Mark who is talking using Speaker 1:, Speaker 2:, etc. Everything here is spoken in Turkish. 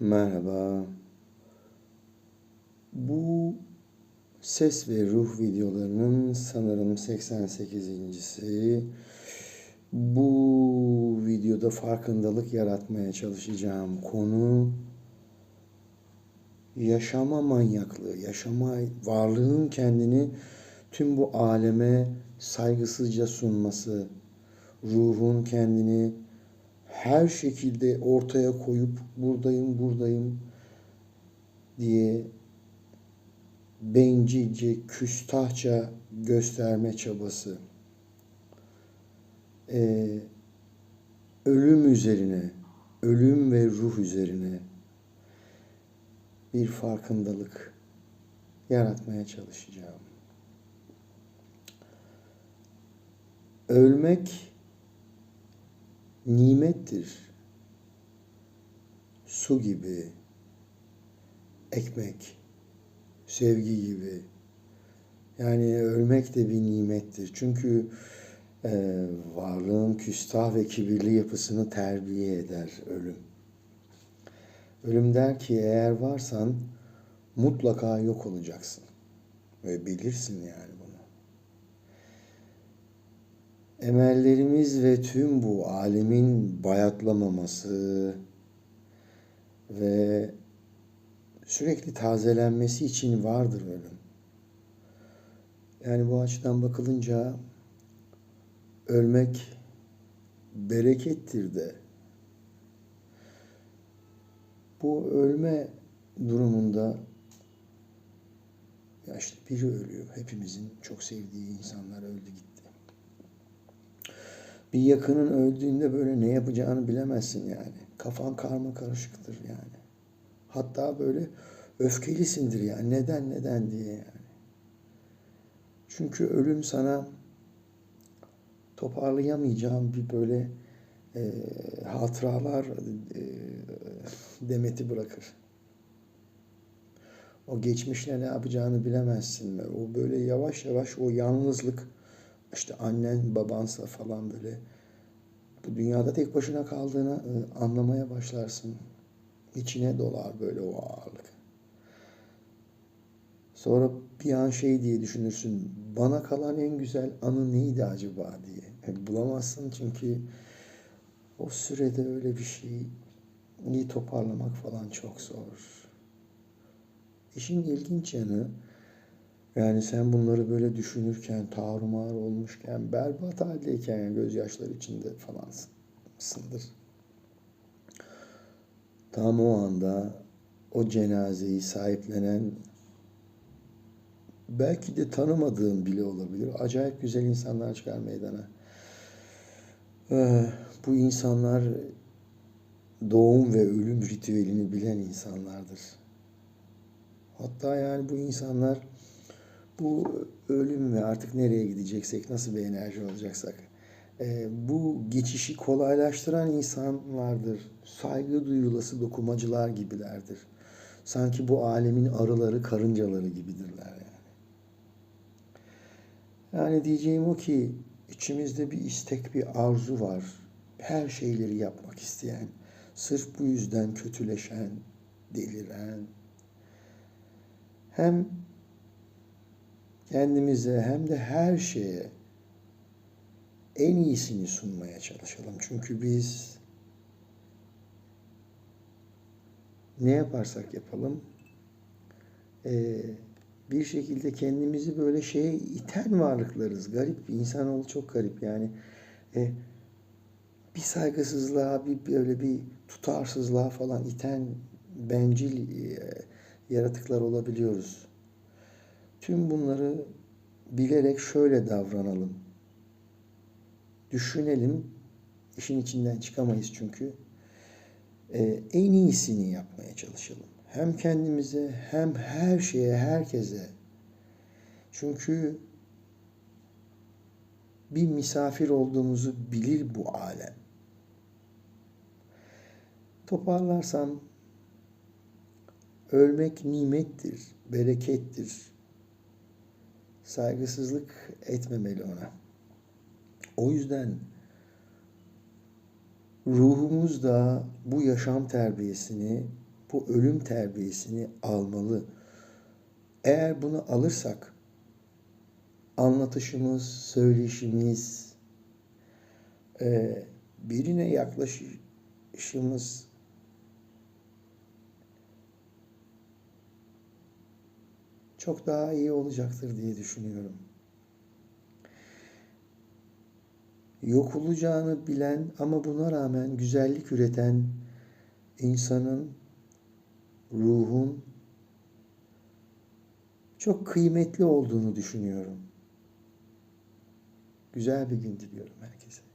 Speaker 1: Merhaba. Bu ses ve ruh videolarının sanırım 88.si. Bu videoda farkındalık yaratmaya çalışacağım konu yaşama manyaklığı, yaşama varlığın kendini tüm bu aleme saygısızca sunması, ruhun kendini her şekilde ortaya koyup buradayım buradayım diye bencilce, küstahça gösterme çabası. Ee, ölüm üzerine, ölüm ve ruh üzerine bir farkındalık yaratmaya çalışacağım. Ölmek nimettir. Su gibi, ekmek, sevgi gibi. Yani ölmek de bir nimettir. Çünkü e, varlığın küstah ve kibirli yapısını terbiye eder ölüm. Ölüm der ki eğer varsan mutlaka yok olacaksın. Ve bilirsin yani bunu. Emellerimiz ve tüm bu alemin bayatlamaması ve sürekli tazelenmesi için vardır ölüm. Yani bu açıdan bakılınca ölmek berekettir de. Bu ölme durumunda ya işte biri ölüyor. Hepimizin çok sevdiği insanlar öldü gitti. Bir yakının öldüğünde böyle ne yapacağını bilemezsin yani. Kafan karma karışıktır yani. Hatta böyle öfkelisindir yani. Neden neden diye yani. Çünkü ölüm sana toparlayamayacağın bir böyle e, hatıralar e, demeti bırakır. O geçmişle ne yapacağını bilemezsin. O böyle yavaş yavaş o yalnızlık işte annen babansa falan böyle bu dünyada tek başına kaldığını e, anlamaya başlarsın. İçine dolar böyle o ağırlık. Sonra bir an şey diye düşünürsün. Bana kalan en güzel anı neydi acaba diye. E, bulamazsın çünkü o sürede öyle bir şey iyi toparlamak falan çok zor. İşin ilginç yanı yani sen bunları böyle düşünürken, tarumar olmuşken, berbat haldeyken, yani gözyaşları içinde falansındır. Tam o anda o cenazeyi sahiplenen belki de tanımadığın bile olabilir. Acayip güzel insanlar çıkar meydana. Ee, bu insanlar doğum ve ölüm ritüelini bilen insanlardır. Hatta yani bu insanlar bu ölüm ve artık nereye gideceksek, nasıl bir enerji olacaksak e, bu geçişi kolaylaştıran insanlardır. Saygı duyulası dokumacılar gibilerdir. Sanki bu alemin arıları, karıncaları gibidirler yani. Yani diyeceğim o ki içimizde bir istek, bir arzu var. Her şeyleri yapmak isteyen, sırf bu yüzden kötüleşen, deliren, hem kendimize hem de her şeye en iyisini sunmaya çalışalım. Çünkü biz ne yaparsak yapalım e, bir şekilde kendimizi böyle şeye iten varlıklarız. Garip bir insanoğlu çok garip yani. E, bir saygısızlığa, bir böyle bir tutarsızlığa falan iten bencil e, yaratıklar olabiliyoruz. Tüm bunları bilerek şöyle davranalım. Düşünelim. İşin içinden çıkamayız çünkü. Ee, en iyisini yapmaya çalışalım. Hem kendimize hem her şeye, herkese. Çünkü bir misafir olduğumuzu bilir bu alem. Toparlarsam ölmek nimettir, berekettir. Saygısızlık etmemeli ona. O yüzden ruhumuz da bu yaşam terbiyesini bu ölüm terbiyesini almalı. Eğer bunu alırsak anlatışımız, söyleşimiz, e, birine yaklaşışımız çok daha iyi olacaktır diye düşünüyorum. Yok olacağını bilen ama buna rağmen güzellik üreten insanın, ruhun çok kıymetli olduğunu düşünüyorum. Güzel bir gün diliyorum herkese.